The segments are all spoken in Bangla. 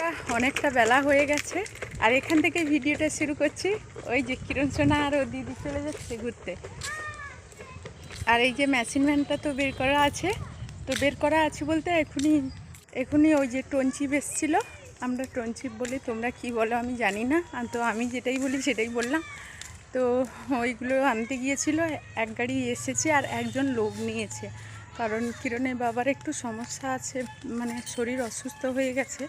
তা অনেকটা বেলা হয়ে গেছে। আর এখান থেকে ভিডিওটা শুরু করছি। ওই যে কিরণ সোনা আর ও দিদি চলে যাচ্ছে ঘুরতে। আর এই যে মেশিন ভ্যানটা তো বের করা আছে। তো বের করা আছে বলতে এখনই এখনই ওই যে টনচিপ এসছিল। আমরা টনচিপ বলি, তোমরা কি বলো আমি জানি না। তো আমি যেটাই বলি, সেটাই বললাম। তো ওইগুলো আনতে গিয়েছিল, এক গাড়ি এসেছে আর একজন লোক নিয়েছে। কারণ কিরণের বাবার একটু সমস্যা আছে মানে শরীর অসুস্থ হয়ে গেছে।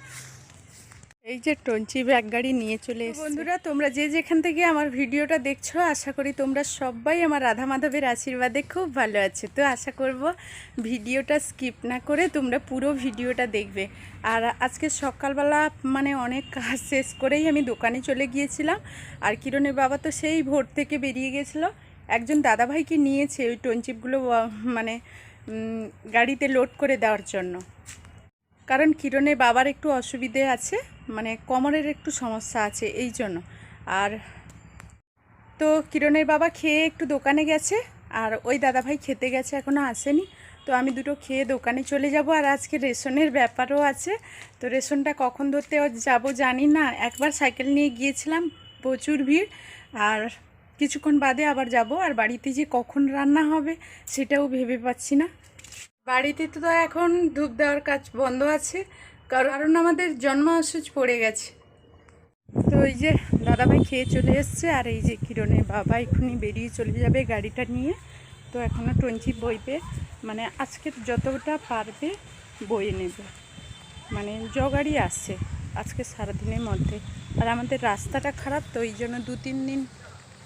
এই যে টঞ্চি ব্যাগ গাড়ি নিয়ে চলে বন্ধুরা তোমরা যে যেখান থেকে আমার ভিডিওটা দেখছ আশা করি তোমরা সবাই আমার রাধা মাধবের আশীর্বাদে খুব ভালো আছে। তো আশা করব ভিডিওটা স্কিপ না করে তোমরা পুরো ভিডিওটা দেখবে। আর আজকে সকালবেলা মানে অনেক কাজ শেষ করেই আমি দোকানে চলে গিয়েছিলাম। আর কিরণের বাবা তো সেই ভোর থেকে বেরিয়ে গেছিল। একজন দাদাভাইকে নিয়েছে ওই টনচিপগুলো মানে গাড়িতে লোড করে দেওয়ার জন্য। কারণ কিরণের বাবার একটু অসুবিধে আছে। মানে কোমরের একটু সমস্যা আছে, এই জন্য। আর তো কিরণের বাবা খেয়ে একটু দোকানে গেছে, আর ওই দাদাভাই খেতে গেছে এখনও আসেনি। তো আমি দুটো খেয়ে দোকানে চলে যাব, আর আজকে রেশনের ব্যাপারও আছে। তো রেশনটা কখন ধরতে যাব জানি না, একবার সাইকেল নিয়ে গিয়েছিলাম, প্রচুর ভিড়। আর কিছুক্ষণ বাদে আবার যাব, আর বাড়িতে যে কখন রান্না হবে সেটাও ভেবে পাচ্ছি না। বাড়িতে তো এখন ধূপ দেওয়ার কাজ বন্ধ আছে কারণ আমাদের জন্মাসুজ পড়ে গেছে। তো এই যে দাদাভাই খেয়ে চলে এসছে, আর এই যে কিরণের বাবা এখনই বেরিয়ে চলে যাবে গাড়িটা নিয়ে। তো এখনও টঞ্চি বইবে মানে আজকে যতটা পারবে বয়ে নেবে। মানে জ গাড়ি আসছে আজকে সারাদিনের মধ্যে। আর আমাদের রাস্তাটা খারাপ, তো এই জন্য দু তিন দিন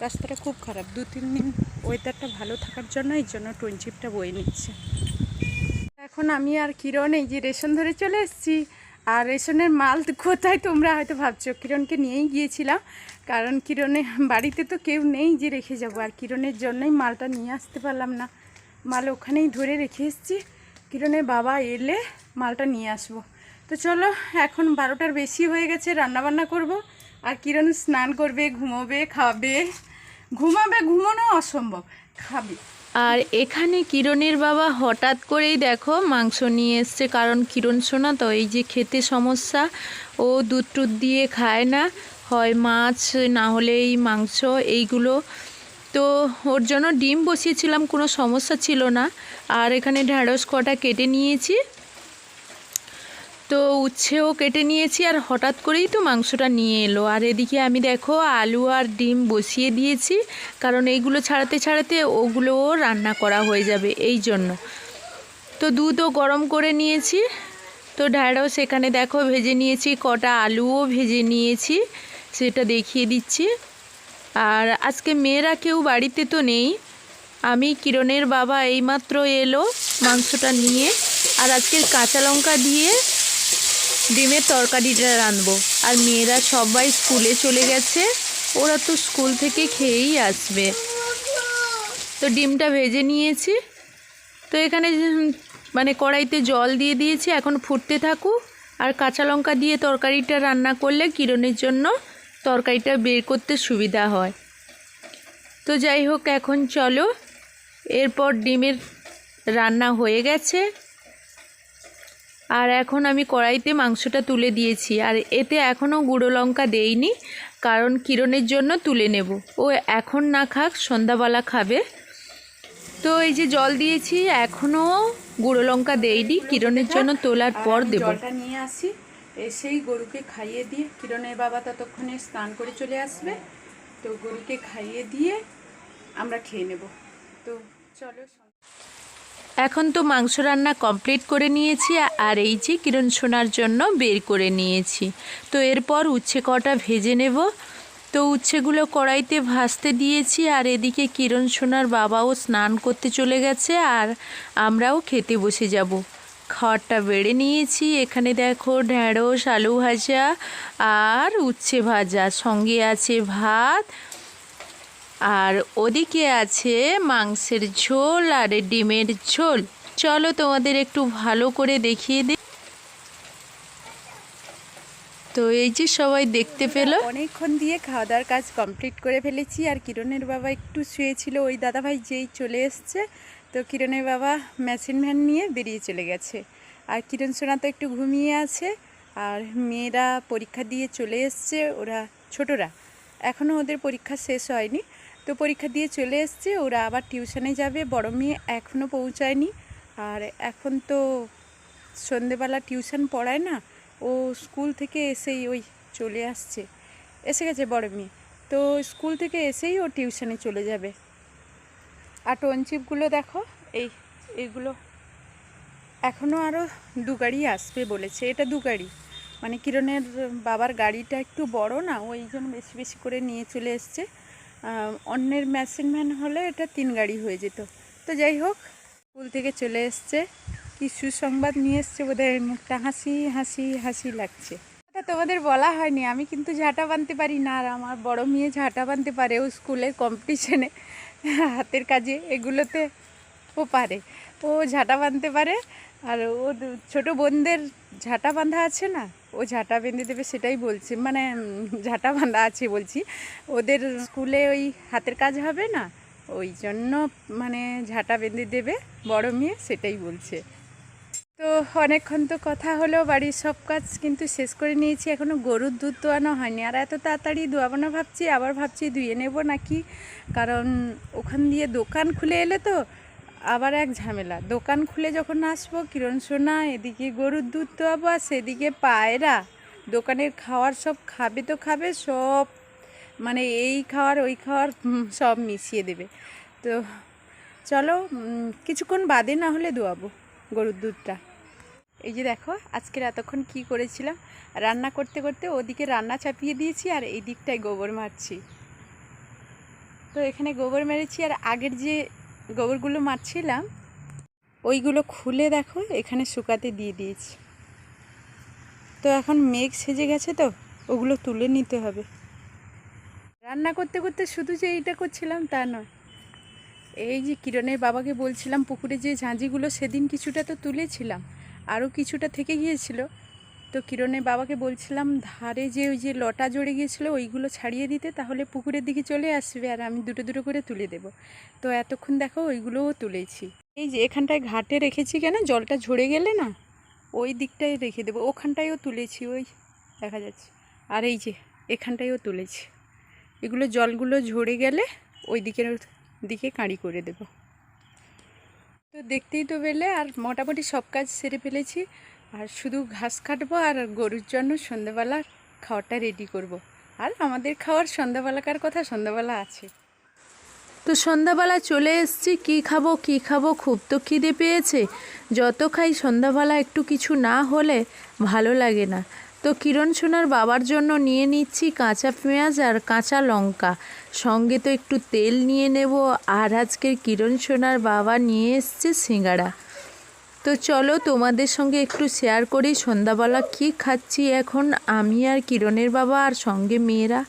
রাস্তাটা খুব খারাপ। দু তিন দিন ওয়েদারটা ভালো থাকার জন্য এই জন্য টঞ্চিপটা বয়ে নিচ্ছে। এখন আমি আর কিরণ এই যে রেশন ধরে চলে এসেছি। আর রেশনের মাল কোথায় তোমরা হয়তো ভাবছ? কিরণকে নিয়েই গিয়েছিলাম। কারণ কিরণে বাড়িতে তো কেউ নেই যে রেখে যাব। আর কিরণের জন্যই মালটা নিয়ে আসতে পারলাম না। মাল ওখানেই ধরে রেখে এসেছি। কিরণের বাবা এলে মালটা নিয়ে আসব। তো চলো, এখন বারোটার বেশি হয়ে গেছে, রান্নাবান্না করব। আর কিরণ স্নান করবে, ঘুমোবে, খাবে। ঘুমাবে, ঘুমানো অসম্ভব। খাবে। আর এখানে কিরণের বাবা হঠাৎ করেই দেখো মাংস নিয়ে এসছে, কারণ কিরণ সোনা তো এই যে খেতে সমস্যা, ও দুধ টুধ দিয়ে খায় না, হয় মাছ, না হলে এই মাংস, এইগুলো। তো ওর জন্য ডিম বসিয়েছিলাম, কোনো সমস্যা ছিল না। আর এখানে ঢ্যাঁড়স কটা কেটে নিয়েছি তো উচ্ছেও কেটে নিয়েছি আর হঠাৎ করেই তো মাংসটা নিয়ে এলো। আর এদিকে আমি দেখো আলু আর ডিম বসিয়ে দিয়েছি, কারণ এইগুলো ছাড়াতে ছাড়াতে ওগুলোও রান্না করা হয়ে যাবে এই জন্য। তো দুধও গরম করে নিয়েছি। তো ঢ্যাঁড়স সেখানে দেখো ভেজে নিয়েছি, কটা আলুও ভেজে নিয়েছি, সেটা দেখিয়ে দিচ্ছি। আর আজকে মেয়েরা কেউ বাড়িতে তো নেই। আমি, কিরণের বাবা এইমাত্র এলো মাংসটা নিয়ে। আর আজকে কাঁচা লঙ্কা দিয়ে ডিমের তরকারিটা রাঁধবো। আর মেয়েরা সবাই স্কুলে চলে গেছে। ওরা তো স্কুল থেকে খেয়েই আসবে। তো ডিমটা ভেজে নিয়েছি। তো এখানে মানে কড়াইতে জল দিয়ে দিয়েছি। এখন ফুটতে থাকুক। আর কাঁচা লঙ্কা দিয়ে তরকারিটা রান্না করলে কিরণের জন্য তরকারিটা বের করতে সুবিধা হয়। তো যাই হোক, এখন চলো। এরপর ডিমের রান্না হয়ে গেছে। আর এখন আমি কড়াইতে মাংসটা তুলে দিয়েছি। আর এতে এখনও গুঁড়ো লঙ্কা দেইনি কারণ কিরণের জন্য তুলে নেব। ও এখন না খাক সন্ধ্যাবেলা খাবে। তো এই যে জল দিয়েছি এখনও গুঁড়ো লঙ্কা দেইনি কিরণের জন্য তোলার পর দেব। জলটা নিয়ে আসি এসেই গরুকে খাইয়ে দিয়ে কিরণের বাবা ততক্ষণে স্নান করে চলে আসবে। তো গরুকে খাইয়ে দিয়ে আমরা খেয়ে নেব। তো চলো এখন তো মাংস রান্না কমপ্লিট করে নিয়েছি আর এই যে কিরণ সোনার জন্য বের করে নিয়েছি। তো এরপর উচ্ছে কটা ভেজে নেব। তো উচ্ছেগুলো কড়াইতে ভাজতে দিয়েছি, আর এদিকে কিরণ সোনার বাবাও স্নান করতে চলে গেছে, আর আমরাও খেতে বসে যাব। খাওয়ারটা বেড়ে নিয়েছি, এখানে দেখো ঢ্যাঁড়স, আলু ভাজা, আর উচ্ছে ভাজা। সঙ্গে আছে ভাত আর ওদিকে আছে মাংসের ঝোল আর ডিমের ঝোল। চলো তোমাদের একটু ভালো করে দেখিয়ে দিই। তো এই যে সবাই দেখতে পেল। অনেকক্ষণ দিয়ে খাওয়া দাওয়ার কাজ কমপ্লিট করে ফেলেছি আর কিরণের বাবা একটু শুয়েছিল। ওই দাদাভাই যেই চলে এসছে তো কিরণের বাবা মেশিন ভ্যান নিয়ে বেরিয়ে চলে গেছে। আর কিরণ সোনা তো একটু ঘুমিয়ে আছে আর মেয়েরা পরীক্ষা দিয়ে চলে এসছে ওরা ছোটরা। এখনও ওদের পরীক্ষা শেষ হয়নি। তো পরীক্ষা দিয়ে চলে এসছে, ওরা আবার টিউশনে যাবে, বড় মেয়ে এখনও পৌঁছায়নি। আর এখন তো সন্ধেবেলা টিউশন পড়ায় না, ও স্কুল থেকে এসেই ওই চলে আসছে। এসে গেছে বড় মেয়ে, তো স্কুল থেকে এসেই ও টিউশনে চলে যাবে। আর টনচিপগুলো দেখো, এই এইগুলো এখনও আরও দু গাড়ি আসবে বলেছে, এটা দু গাড়ি। মানে কিরণের বাবার গাড়িটা একটু বড় না, ওই জন্য বেশি বেশি করে নিয়ে চলে এসছে। অন্যের মেশিন ম্যান হলে এটা তিন গাড়ি হয়ে যেত। তো যাই হোক, স্কুল থেকে চলে এসছে। কি সুসংবাদ নিয়ে এসছে বোধহয় মুখটা। হাসি হাসি হাসি লাগছে। এটা তোমাদের বলা হয়নি, আমি কিন্তু ঝাঁটা বানতে পারি না। আর আমার বড় মেয়ে ঝাঁটা বানতে পারে ও স্কুলের কম্পিটিশনে হাতের কাজে এগুলোতে ও পারে। ও ঝাঁটা বাঁধতে পারে। আর ও ছোট বোনদের ঝাঁটা বাঁধা আছে না? ও ঝাঁটা বেঁধে দেবে সেটাই বলছে। মানে ঝাঁটা বাঁধা আছে বলছি। ওদের স্কুলে ওই হাতের কাজ হবে না? ওই জন্য মানে ঝাঁটা বেঁধে দেবে, বড় মেয়ে, সেটাই বলছে। তো অনেকক্ষণ তো কথা হলো, বাড়ির সব কাজ কিন্তু শেষ করে নিয়েছি। এখনও গরুর দুধ দোয়ানো হয়নি। আর এত তাড়াতাড়ি দোয়াবো না ভাবছি, আবার ভাবছি ধুয়ে নেব নাকি? কারণ ওখান দিয়ে দোকান খুলে এলে তো আবার এক ঝামেলা। দোকান খুলে যখন আসব, কিরণ সোনা, এদিকে গরুর দুধ দোয়াবো আর সেদিকে পায়রা। দোকানের খাওয়ার সব খাবে তো খাবে, সব মানে এই খাওয়ার, ওই খাওয়ার সব মিশিয়ে দেবে। তো চলো কিছুক্ষণ বাদে না হলে দোয়াবো গরুর দুধটা। এই যে দেখো, আজকের এতক্ষণ কি করেছিলাম? রান্না করতে করতে ওদিকে রান্না চাপিয়ে দিয়েছি আর এই দিকটায় গোবর মারছি। তো এখানে গোবর মেরেছি আর আগের যে গোবরগুলো মারছিলাম, ওইগুলো খুলে দেখো, এখানে শুকাতে দিয়ে দিয়েছি। তো এখন মেঘ সেজে গেছে তো, ওগুলো তুলে নিতে হবে। রান্না করতে করতে শুধু যে এইটা করছিলাম তা নয়, এই যে কিরণের বাবাকে বলছিলাম পুকুরে যে ঝাঁঝিগুলো সেদিন কিছুটা তো তুলেছিলাম, আরও কিছুটা থেকে গিয়েছিল তো কিরণের বাবাকে বলছিলাম, ধারে যে ওই যে লটা জড়ে গিয়েছিল, ওইগুলো ছাড়িয়ে দিতে, তাহলে পুকুরের দিকে চলে আসবে আর আমি দুটো দুটো করে তুলে দেব। তো এতক্ষণ দেখো, ওইগুলোও তুলেছি। এই যে এখানটায় ঘাটে রেখেছি কেন? জলটা ঝরে গেলে না? ওই দিকটায় রেখে দেবো। ওখানটায়ও তুলেছি, ওই দেখা যাচ্ছে। আর এই যে এখানটায়ও তুলেছি। এগুলো জলগুলো ঝরে গেলে ওই দিকের দিকে কাঁড়ি করে দেব। তো দেখতেই তো পেলে, আর মোটামুটি সব কাজ সেরে ফেলেছি। আর শুধু ঘাস কাটবো আর গরুর জন্য সন্ধ্যাবেলার খাওয়াটা রেডি করব। আর আমাদের খাওয়ার সন্ধ্যাবেলাকার কথা সন্ধ্যাবেলা আছে। তো সন্ধ্যাবেলা চলে এসছি, কি খাব কি খাব, খুব তো খিদে পেয়েছে। যত খাই সন্ধ্যাবেলা একটু কিছু না হলে ভালো লাগে না। তো কিরণ সোনার বাবার জন্য নিয়ে নিচ্ছি কাঁচা পেঁয়াজ আর কাঁচা লঙ্কা। সঙ্গে তো একটু তেল নিয়ে নেব। আর আজকের কিরণ সোনার বাবা নিয়ে এসছে সিঙ্গাড়া তো চলো তোমাদের সঙ্গে একটু শেয়ার করি সন্ধ্যাবেলা কি খাচ্ছি এখন? আমি আর কিরণের বাবা আর সঙ্গে মেয়েরা।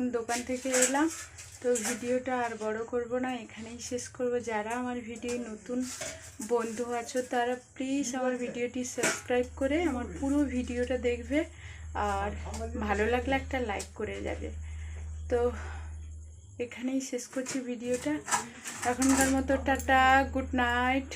এখন দোকান থেকে এলাম। তো ভিডিওটা আর বড় করব না, এখানেই শেষ করব। যারা আমার ভিডিও নতুন বন্ধু আছো, তারা প্লিজ আমার ভিডিওটি সাবস্ক্রাইব করে আমার পুরো ভিডিওটা দেখবে। আর ভালো লাগলে একটা লাইক করে যাবে। তো এখানেই শেষ করছি ভিডিওটা। এখনকার মতো টাটা গুড নাইট